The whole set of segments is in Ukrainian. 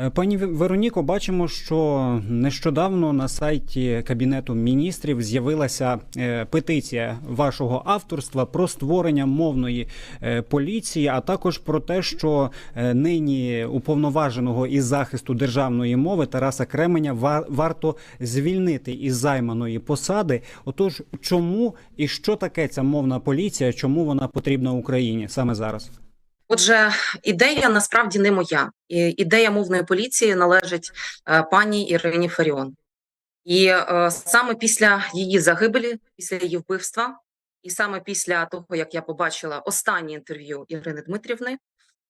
Е, Пані Вероніко, бачимо, що нещодавно на сайті Кабінету міністрів з'явилася е, петиція вашого авторства про створення мовної е, поліції, а також про те, що нині уповноваженого із захисту державної мови Тараса Кременя ва- варто звільнити із займаної посади. Отож, чому і що таке ця мовна поліція? Чому вона потрібна Україні саме зараз? Отже, ідея насправді не моя. Ідея мовної поліції належить е, пані Ірині Фаріон. І е, саме після її загибелі, після її вбивства, і саме після того, як я побачила останнє інтерв'ю Ірини Дмитрівни,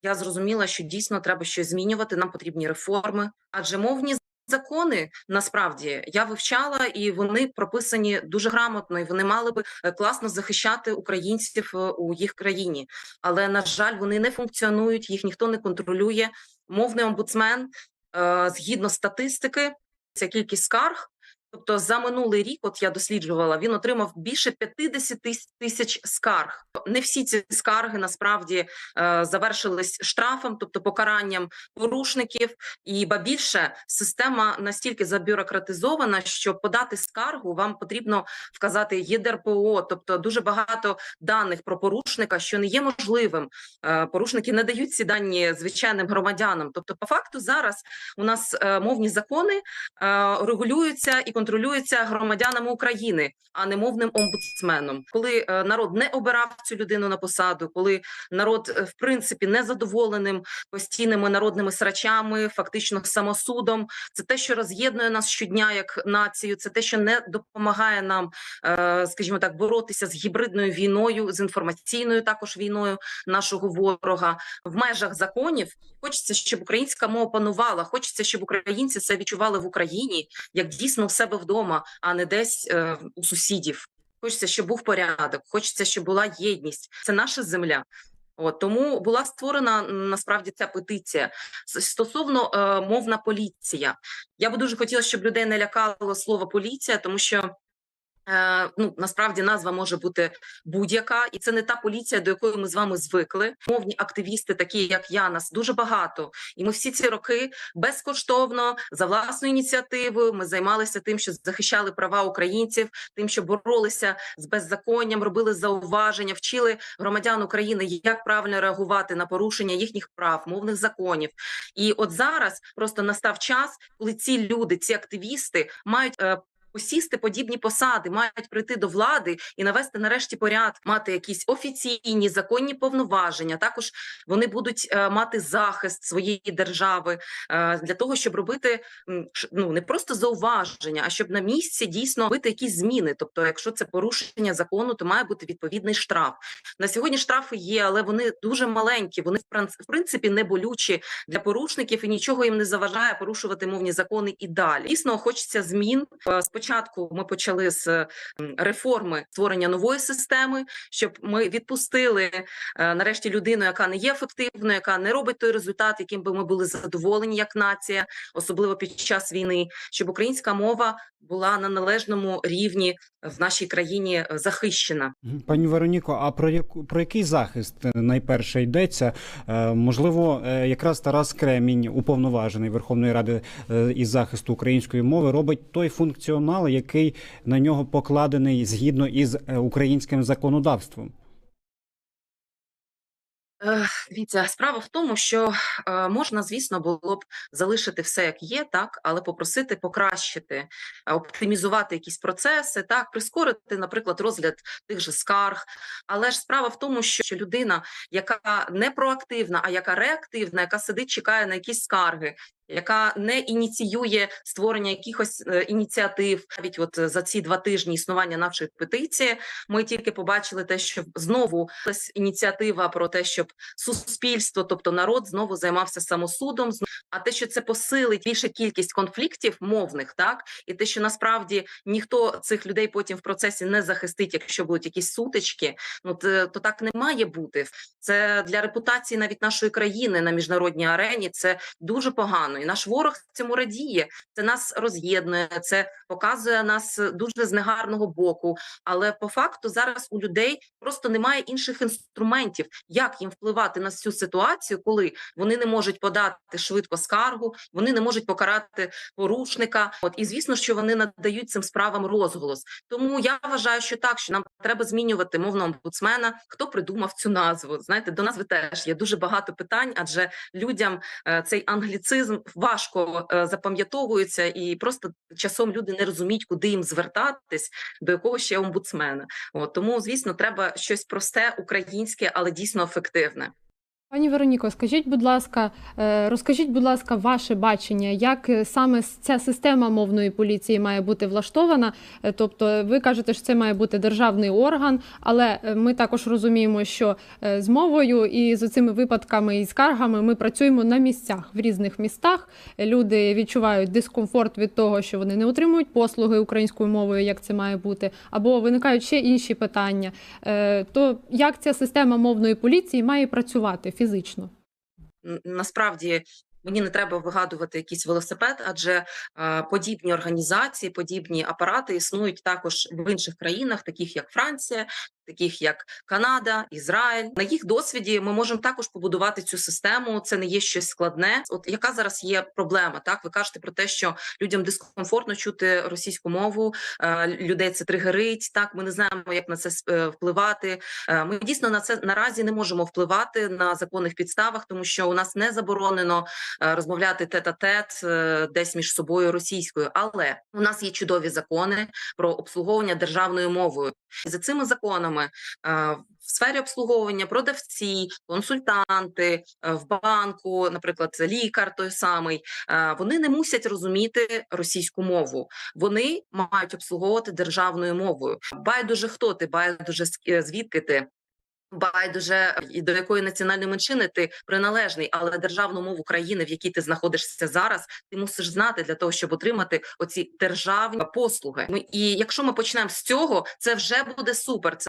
я зрозуміла, що дійсно треба щось змінювати. Нам потрібні реформи, адже мовні закони насправді я вивчала, і вони прописані дуже грамотно, і вони мали би е, класно захищати українців е, у їх країні. Але на жаль, вони не функціонують, їх ніхто не контролює. Мовний омбудсмен е, згідно статистики, ця кількість скарг. Тобто за минулий рік, от я досліджувала, він отримав більше 50 тисяч скарг. Не всі ці скарги насправді е, завершились штрафом, тобто покаранням порушників. І ба більше система настільки забюрократизована, що подати скаргу вам потрібно вказати ЄДРПО, тобто дуже багато даних про порушника, що не є можливим. Е, Порушники не дають ці дані звичайним громадянам. Тобто, по факту, зараз у нас е, мовні закони регулюються і контролюються громадянами України, а не мовним омбудсменом. Коли е, народ не обирав цю людину на посаду, коли народ е, в принципі не задоволеним постійними народними срачами, фактично самосудом, це те, що роз'єднує нас щодня як націю. Це те, що не допомагає нам, е, скажімо так, боротися з гібридною війною, з інформаційною також війною нашого ворога в межах законів. Хочеться, щоб українська мова панувала. Хочеться, щоб українці це відчували в Україні як дійсно у себе вдома, а не десь е, у сусідів. Хочеться, щоб був порядок. Хочеться, щоб була єдність. Це наша земля. От тому була створена насправді ця петиція стосовно е, мовна поліція. Я би дуже хотіла, щоб людей не лякало слово поліція, тому що. Е, ну насправді назва може бути будь-яка, і це не та поліція, до якої ми з вами звикли. Мовні активісти, такі як я, нас дуже багато, і ми всі ці роки безкоштовно за власною ініціативою. Ми займалися тим, що захищали права українців, тим, що боролися з беззаконням, робили зауваження, вчили громадян України, як правильно реагувати на порушення їхніх прав, мовних законів. І от зараз просто настав час, коли ці люди, ці активісти мають. Е, Посісти подібні посади, мають прийти до влади і навести нарешті порядок, мати якісь офіційні законні повноваження. Також вони будуть е, мати захист своєї держави е, для того, щоб робити ну не просто зауваження, а щоб на місці дійсно робити якісь зміни. Тобто, якщо це порушення закону, то має бути відповідний штраф. На сьогодні штрафи є, але вони дуже маленькі. Вони в прин- в принципі не болючі для порушників і нічого їм не заважає порушувати мовні закони і далі. Дійсно, хочеться змін. Е, Спочатку ми почали з реформи створення нової системи, щоб ми відпустили е, нарешті людину, яка не є ефективною, яка не робить той результат, яким би ми були задоволені як нація, особливо під час війни, щоб українська мова була на належному рівні в нашій країні е, захищена. Пані Вероніко, а про яку про який захист е, найперше йдеться? Е, можливо, е, якраз Тарас Кремінь, уповноважений Верховної Ради е, із захисту української мови, робить той функціонал, який на нього покладений згідно із е, українським законодавством. Е, Дивіться, справа в тому, що е, можна, звісно, було б залишити все як є, так, але попросити покращити, оптимізувати якісь процеси, так, прискорити, наприклад, розгляд тих же скарг. Але ж справа в тому, що людина, яка не проактивна, а яка реактивна, яка сидить, чекає на якісь скарги. Яка не ініціює створення якихось е, ініціатив, навіть от е, за ці два тижні існування нашої петиції, ми тільки побачили те, що знову ініціатива про те, щоб суспільство, тобто народ, знову займався самосудом. А те, що це посилить більше кількість конфліктів мовних, так і те, що насправді ніхто цих людей потім в процесі не захистить, якщо будуть якісь сутички, ну то, то так не має бути. Це для репутації навіть нашої країни на міжнародній арені. Це дуже погано. І наш ворог цьому радіє. Це нас роз'єднує, це показує нас дуже з негарного боку. Але по факту зараз у людей просто немає інших інструментів, як їм впливати на цю ситуацію, коли вони не можуть подати швидко скаргу, вони не можуть покарати порушника. От і звісно, що вони надають цим справам розголос. Тому я вважаю, що так, що нам треба змінювати мовного омбудсмена. Хто придумав цю назву? Знаєте, до назви теж є дуже багато питань, адже людям е, цей англіцизм важко е, запам'ятовується, і просто часом люди не розуміють, куди їм звертатись, до якого ще омбудсмена. От тому, звісно, треба щось просте, українське, але дійсно ефективне. Пані Вероніко, скажіть, будь ласка, е, розкажіть, будь ласка, ваше бачення, як е, саме ця система мовної поліції має бути влаштована? Е, Тобто, ви кажете, що це має бути державний орган, але ми також розуміємо, що з мовою і з цими випадками і скаргами ми працюємо на місцях в різних містах. Люди відчувають дискомфорт від того, що вони не отримують послуги українською мовою, як це має бути, або виникають ще інші питання. То як ця система мовної поліції має працювати фізично? Насправді мені не треба вигадувати якийсь велосипед, адже е, подібні організації, подібні апарати існують також в інших країнах, таких як Франція, таких як Канада, Ізраїль. На їх досвіді ми можемо також побудувати цю систему. Це не є щось складне. От яка зараз є проблема? Так, ви кажете про те, що людям дискомфортно чути російську мову, е, людей це тригерить. Так, ми не знаємо, як на це е, впливати. Е, Ми дійсно на це наразі не можемо впливати на законних підставах, тому що у нас не заборонено розмовляти тет-а-тет е, десь між собою російською. Але у нас є чудові закони про обслуговування державною мовою. За цими законами е, в сфері обслуговування продавці, консультанти е, в банку, наприклад, лікар той самий, е, вони не мусять розуміти російську мову. Вони мають обслуговувати державною мовою. Байдуже хто ти, байдуже звідки ти. Байдуже і до якої національної меншини ти приналежний, але державну мову країни, в якій ти знаходишся зараз, ти мусиш знати для того, щоб отримати оці державні послуги. І якщо ми почнемо з цього, це вже буде супер. Це